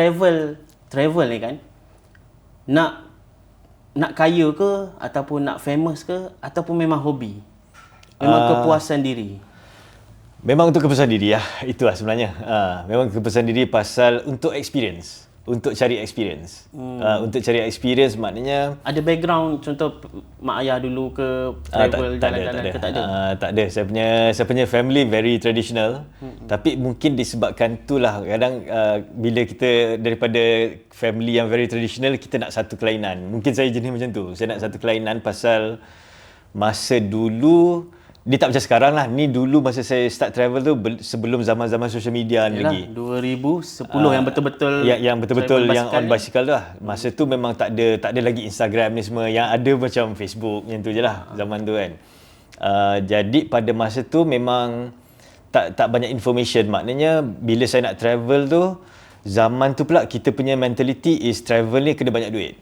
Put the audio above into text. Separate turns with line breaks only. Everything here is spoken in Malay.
travel travel ni kan nak nak kaya ke ataupun nak famous ke ataupun memang hobi? Memang uh, kepuasan diri?
Memang untuk kepuasan diri lah itulah sebenarnya. Uh, memang kepuasan diri pasal untuk experience untuk cari experience. Hmm. Uh, untuk cari experience maknanya
ada background contoh mak ayah dulu ke travel jalan-jalan uh, ke tak ada.
Uh, tak ada. Saya punya saya punya family very traditional. Hmm. Tapi mungkin disebabkan itulah kadang uh, bila kita daripada family yang very traditional kita nak satu kelainan. Mungkin saya jenis macam tu. Saya nak satu kelainan pasal masa dulu dia tak macam sekarang lah. Ni dulu masa saya start travel tu sebelum zaman-zaman social media ni lagi.
2010 uh, yang betul-betul
yang, yang betul-betul yang on bicycle tu lah. Masa tu memang tak ada tak ada lagi Instagram ni semua. Yang ada macam Facebook yang tu je lah zaman tu kan. Uh, jadi pada masa tu memang tak tak banyak information. Maknanya bila saya nak travel tu zaman tu pula kita punya mentality is travel ni kena banyak duit.